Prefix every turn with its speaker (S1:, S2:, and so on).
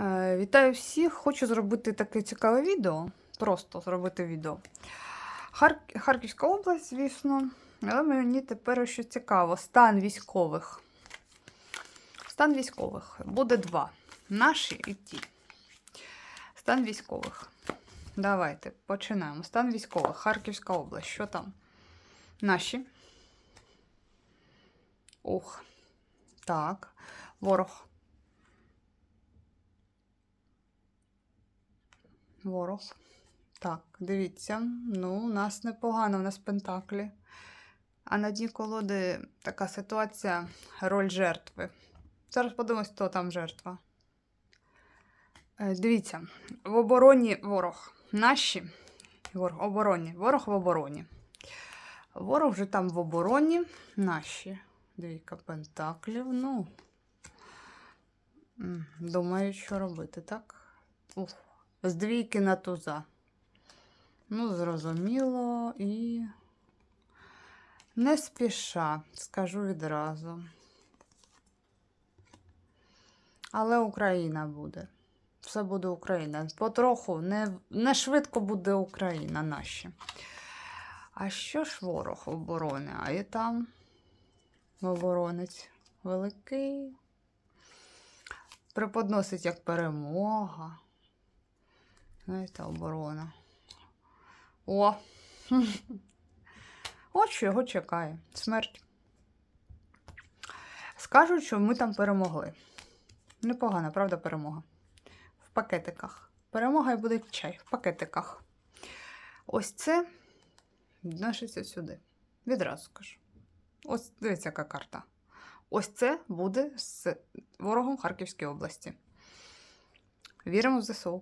S1: Е, Вітаю всіх! Хочу зробити таке цікаве відео. Просто зробити відео. Хар... Харківська область, звісно. Але мені тепер ще цікаво. Стан військових. Стан військових. Буде два. Наші і ті. Стан військових. Давайте починаємо. Стан військових. Харківська область. Що там? Наші. Ух. Так. Ворог. Ворог. Так, дивіться. Ну, у нас непогано, у нас пентаклі. А на дні колоди така ситуація роль жертви. Зараз подивимось, хто там жертва. Е, Дивіться, в обороні ворог. Наші. Ворог, обороні. Ворог в обороні. Ворог вже там в обороні. Наші. Двійка пентаклів. Ну. Думаю, що робити, так? Ух. З двійки на туза. Ну, зрозуміло, і не спіша, скажу відразу. Але Україна буде. Все буде Україна. Потроху, не, не швидко буде Україна наші. А що ж ворог оборони? А і там оборонець великий. Преподносить як перемога. Знаєте, оборона. О! От що його чекає. Смерть. Скажуть, що ми там перемогли. Непогана, правда, перемога. В пакетиках. Перемога і буде чай в пакетиках. Ось це відноситься сюди. Відразу скажу. Ось дивіться, яка карта. Ось це буде з ворогом Харківської області. Віримо в ЗСУ.